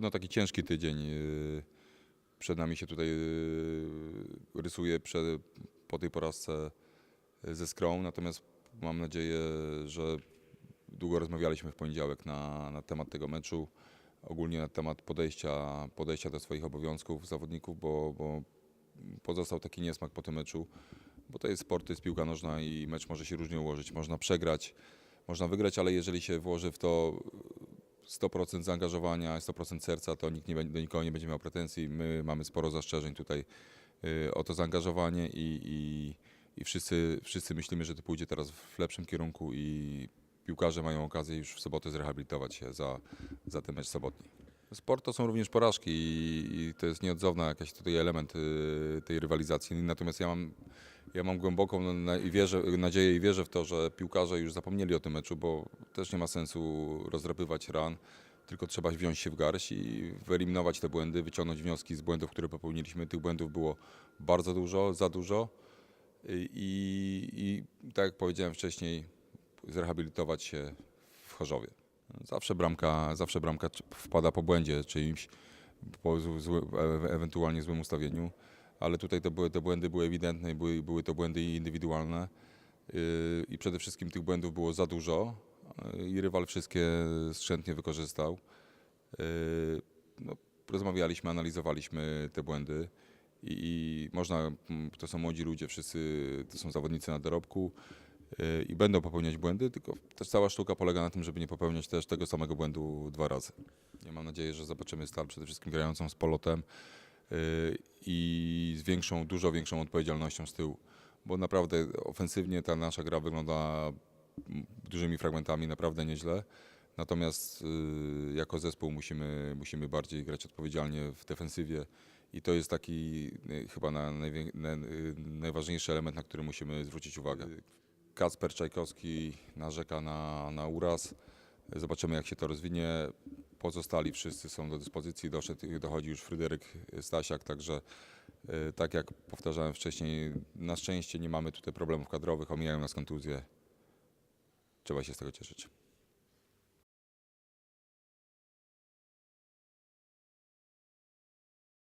pewno taki ciężki tydzień. y, Przed nami się tutaj y, rysuje przed, po tej porażce y, ze Skrą, natomiast mam nadzieję, że długo rozmawialiśmy w poniedziałek na, na temat tego meczu, ogólnie na temat podejścia, podejścia do swoich obowiązków zawodników, bo, bo pozostał taki niesmak po tym meczu, bo to jest sport, to jest piłka nożna i mecz może się różnie ułożyć. Można przegrać, można wygrać, ale jeżeli się włoży w to 100% zaangażowania, 100% serca, to nikt nie, do nikogo nie będzie miał pretensji. My mamy sporo zastrzeżeń tutaj y, o to zaangażowanie i, i, i wszyscy, wszyscy myślimy, że to pójdzie teraz w lepszym kierunku i piłkarze mają okazję już w sobotę zrehabilitować się za, za ten mecz sobotni. Sport to są również porażki i, i to jest nieodzowny jakiś tutaj element y, tej rywalizacji. Natomiast ja mam, ja mam głęboką na, i wierzę, nadzieję i wierzę w to, że piłkarze już zapomnieli o tym meczu, bo też nie ma sensu rozdrapywać ran, tylko trzeba wziąć się w garść i wyeliminować te błędy, wyciągnąć wnioski z błędów, które popełniliśmy. Tych błędów było bardzo dużo, za dużo i, i, i tak jak powiedziałem wcześniej, zrehabilitować się w Chorzowie. Zawsze bramka, zawsze bramka wpada po błędzie czyimś, po zł- zły, e- ewentualnie złym ustawieniu, ale tutaj te, te błędy były ewidentne były, były to błędy indywidualne yy, i przede wszystkim tych błędów było za dużo yy, i rywal wszystkie skrzętnie wykorzystał. Yy, No, rozmawialiśmy, analizowaliśmy te błędy i, i można, to są młodzi ludzie, wszyscy to są zawodnicy na dorobku, i będą popełniać błędy, tylko też cała sztuka polega na tym, żeby nie popełniać też tego samego błędu dwa razy. Ja mam nadzieję, że zobaczymy stal przede wszystkim grającą z polotem yy, i z większą, dużo większą odpowiedzialnością z tyłu, bo naprawdę ofensywnie ta nasza gra wygląda dużymi fragmentami naprawdę nieźle. Natomiast yy, jako zespół musimy, musimy bardziej grać odpowiedzialnie w defensywie i to jest taki chyba na, najważniejszy element, na który musimy zwrócić uwagę. Kacper Czajkowski narzeka na, na uraz. Zobaczymy, jak się to rozwinie. Pozostali wszyscy są do dyspozycji. Doszedł, dochodzi już Fryderyk Stasiak, także e, tak jak powtarzałem wcześniej, na szczęście nie mamy tutaj problemów kadrowych, omijają nas kontuzje. Trzeba się z tego cieszyć.